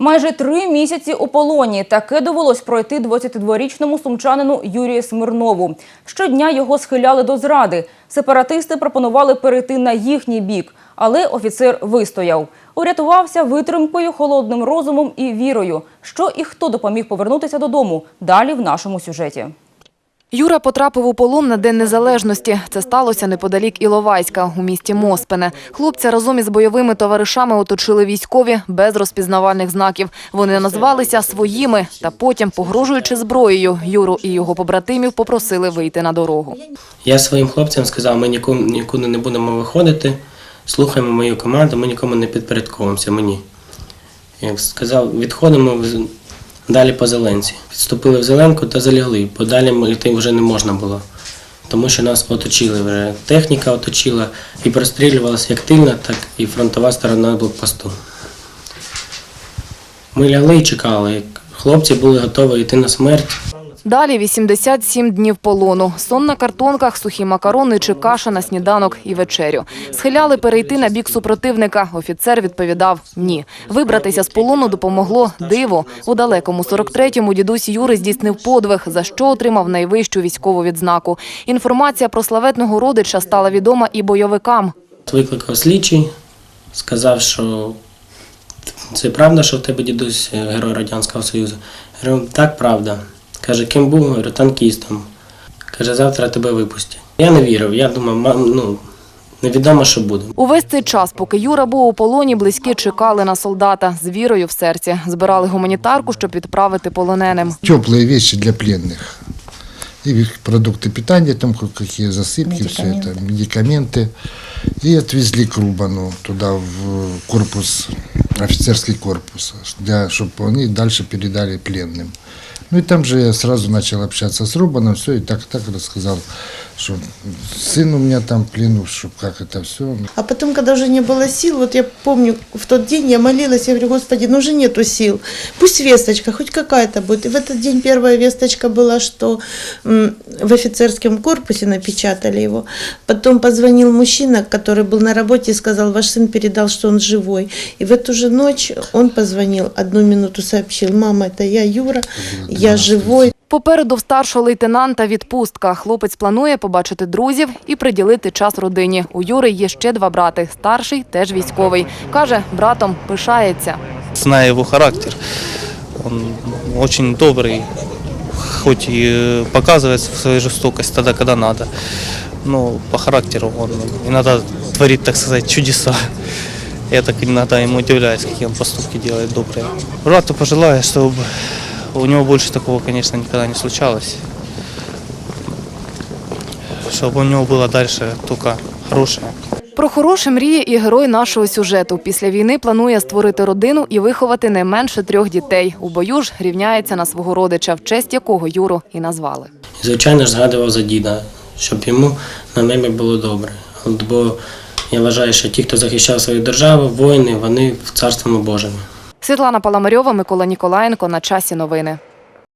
Майже три місяці у полоні. Таке довелось пройти 22-річному сумчанину Юрію Смирнову. Щодня його схиляли до зради. Сепаратисти пропонували перейти на їхній бік, але офіцер вистояв. Урятувався витримкою, холодним розумом і вірою. Що і хто допоміг повернутися додому? Далі в нашому сюжеті. Юра потрапив у полон на День Незалежності. Це сталося неподалік Іловайська у місті Моспене. Хлопця разом із бойовими товаришами оточили військові без розпізнавальних знаків. Вони назвалися своїми та потім, погрожуючи зброєю, Юру і його побратимів попросили вийти на дорогу. Я своїм хлопцям сказав, ми нікуди не будемо виходити, слухаємо мою команду, ми нікому не підпорядковуємося мені. Як сказав, відходимо далі по зеленці. Підступили в зеленку та залягли, бо далі йти вже не можна було. Тому що нас оточили вже. Техніка оточила і прострілювалася як тильна, так і фронтова сторона блокпосту. Ми лягли і чекали. Хлопці були готові йти на смерть. Далі 87 днів полону. Сон на картонках, сухі макарони чи каша на сніданок і вечерю. Схиляли перейти на бік супротивника. Офіцер відповідав ні. Вибратися з полону допомогло диво. У далекому 43-му дідусь Юри здійснив подвиг, за що отримав найвищу військову відзнаку. Інформація про славетного родича стала відома і бойовикам. Викликав слідчий, сказав, що це правда, що в тебе дідусь герой Радянського Союзу. Я говорю, так, правда. Каже, ким був? Я говорю, танкістом. Каже, завтра тебе випустять. Я не вірив, я думав, ма- ну, невідомо, що буде. Увесь цей час, поки Юра був у полоні, близькі чекали на солдата з вірою в серці. Збирали гуманітарку, щоб відправити полоненим. теплые вещи для пленных. И их продукты питания, там какие засыпки, все это, медикаменты. И отвезли к Рубану туда, в корпус, Офицерский корпус, для, чтобы они дальше передали пленным. Ну и там же я сразу начал общаться с Рубаном, все, и так, так рассказал, что сын у меня там плену, что как это все. А потом, когда уже не было сил, вот я помню, в тот день я молилась, я говорю, Господи, ну уже нету сил. Пусть весточка, хоть какая-то будет. И в этот день первая весточка была, что в офицерском корпусе напечатали его. Потом позвонил мужчина, который был на работе, и сказал, ваш сын передал, что он живой. И в эту же ночь он позвонил, одну минуту сообщил, мама, это я, Юра, я живой. Попереду в старшого лейтенанта відпустка. Хлопець планує побачити друзів і приділити час родині. У Юри є ще два брати. Старший теж військовий. Каже, братом пишається. Зная его характер, он очень добрый, хоть и э, показывает свою жестокость тогда, когда надо, но по характеру он иногда творит, так сказать, чудеса. Я так иногда ему удивляюсь, какие он поступки делает добрые. Брату пожелаю, чтобы у него больше такого, конечно, никогда не случалось. Чтобы у него было дальше только хорошее. Про хороше мріє і герой нашого сюжету. Після війни планує створити родину і виховати не менше трьох дітей. У бою ж рівняється на свого родича, в честь якого Юру і назвали. І, звичайно ж, згадував за діда, щоб йому на небі було добре. От, бо я вважаю, що ті, хто захищав свою державу, воїни, вони в царстві Божому. Світлана Паламарьова, Микола Ніколаєнко. На часі новини.